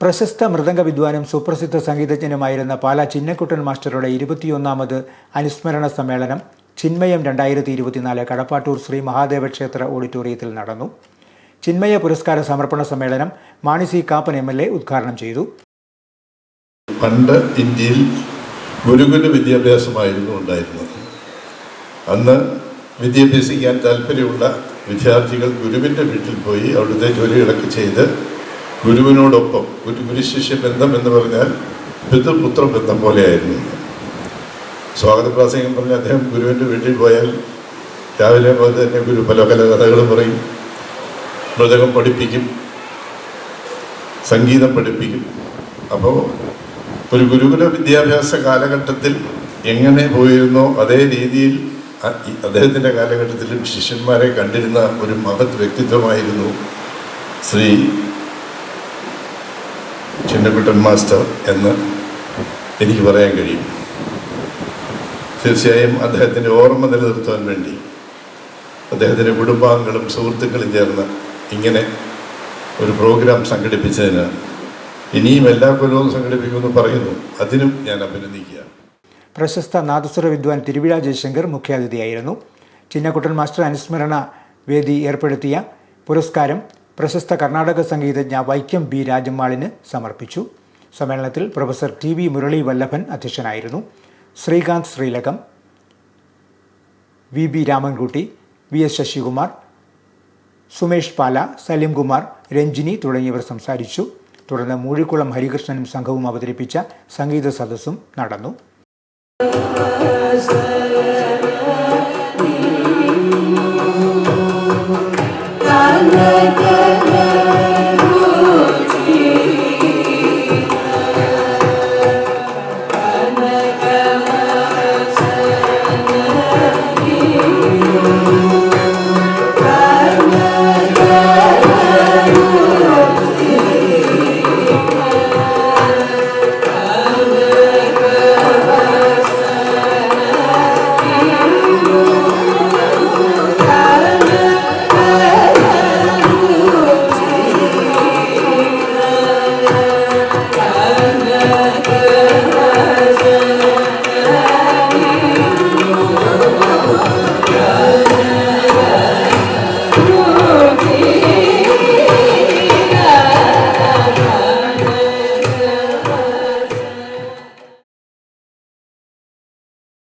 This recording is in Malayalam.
പ്രശസ്ത മൃദംഗ വിദ്വാനും സുപ്രസിദ്ധ സംഗീതജ്ഞനുമായിരുന്ന പാല ചിന്നക്കുട്ടൻ മാസ്റ്ററുടെ ഇരുപത്തിയൊന്നാമത് അനുസ്മരണ സമ്മേളനം ചിന്മയം രണ്ടായിരത്തി ഇരുപത്തിനാല് കടപ്പാട്ടൂർ ശ്രീ മഹാദേവ ക്ഷേത്ര ഓഡിറ്റോറിയത്തിൽ നടന്നു. ചിന്മയ പുരസ്കാര സമർപ്പണ സമ്മേളനം Mani C Kappan M L A ഉദ്ഘാടനം ചെയ്തു. പണ്ട് ഇന്ത്യയിൽ ഗുരുകുല വിദ്യാഭ്യാസമായിരുന്നു ഉണ്ടായിരുന്നത്. അന്ന് വിദ്യാഭ്യസിക്കാൻ താല്പര്യമുള്ള വിദ്യാർത്ഥികൾ ഗുരുവിന്റെ വീട്ടിൽ പോയി അവിടുത്തെ ജോലികളൊക്കെ ചെയ്ത് ഗുരുവിനോടൊപ്പം ഒരു ഗുരുശിഷ്യ ബന്ധം എന്ന് പറഞ്ഞാൽ പിതൃപുത്ര ബന്ധം പോലെയായിരുന്നു. സ്വാഗത പ്രാസംഗം പറഞ്ഞ അദ്ദേഹം ഗുരുവിന്റെ വീട്ടിൽ പോയാൽ രാവിലെ പോലെ തന്നെ ഗുരു പല പല കഥകൾ പറയും. മൃതകം പഠിപ്പിക്കും. സംഗീതം പഠിപ്പിക്കും. അപ്പോൾ ഒരു ഗുരുകുല വിദ്യാഭ്യാസ കാലഘട്ടത്തിൽ എങ്ങനെ പോയിരുന്നോ അതേ രീതിയിൽ അദ്ദേഹത്തിന്റെ കാലഘട്ടത്തിലും ശിഷ്യന്മാരെ കണ്ടിരുന്ന ഒരു മഹത് വ്യക്തിത്വമായിരുന്നു ശ്രീ ചിന്നക്കുട്ടൻ മാസ്റ്റർ എന്ന് എനിക്ക് പറയാൻ കഴിയും. തീർച്ചയായും അദ്ദേഹത്തിന്റെ ഓർമ്മ നിലനിർത്താൻ വേണ്ടി അദ്ദേഹത്തിന്റെ കുടുംബാംഗങ്ങളും സുഹൃത്തുക്കളും ചേർന്ന് ഇങ്ങനെ ഒരു പ്രോഗ്രാം സംഘടിപ്പിച്ചതിന് ഇനിയും എല്ലാ കൊല്ലവും സംഘടിപ്പിക്കുമെന്ന് പറയുന്നു. അതിനും ഞാൻ അഭിനന്ദിക്കുക പ്രശസ്ത നാദസ്വര വിദ്വാൻ തിരുവിഴ ജയശങ്കർ മുഖ്യാതിഥിയായിരുന്നു. ചിന്നക്കുട്ടൻ മാസ്റ്റർ അനുസ്മരണ വേദി ഏർപ്പെടുത്തിയ പുരസ്കാരം പ്രശസ്ത കർണാടക സംഗീതജ്ഞ വൈക്കം ബി രാജമ്മാളിന് സമർപ്പിച്ചു. സമ്മേളനത്തിൽ professor T V Murali Vallabhan അധ്യക്ഷനായിരുന്നു. Sreekanth Sreelakam V B Ramankutty V S Sasikumar Sumesh Pala Salimkumar Ranjini തുടങ്ങിയവർ സംസാരിച്ചു. തുടർന്ന് മൂഴിക്കുളം ഹരികൃഷ്ണനും സംഘവും അവതരിപ്പിച്ച സംഗീത സദസ്സും നടന്നു.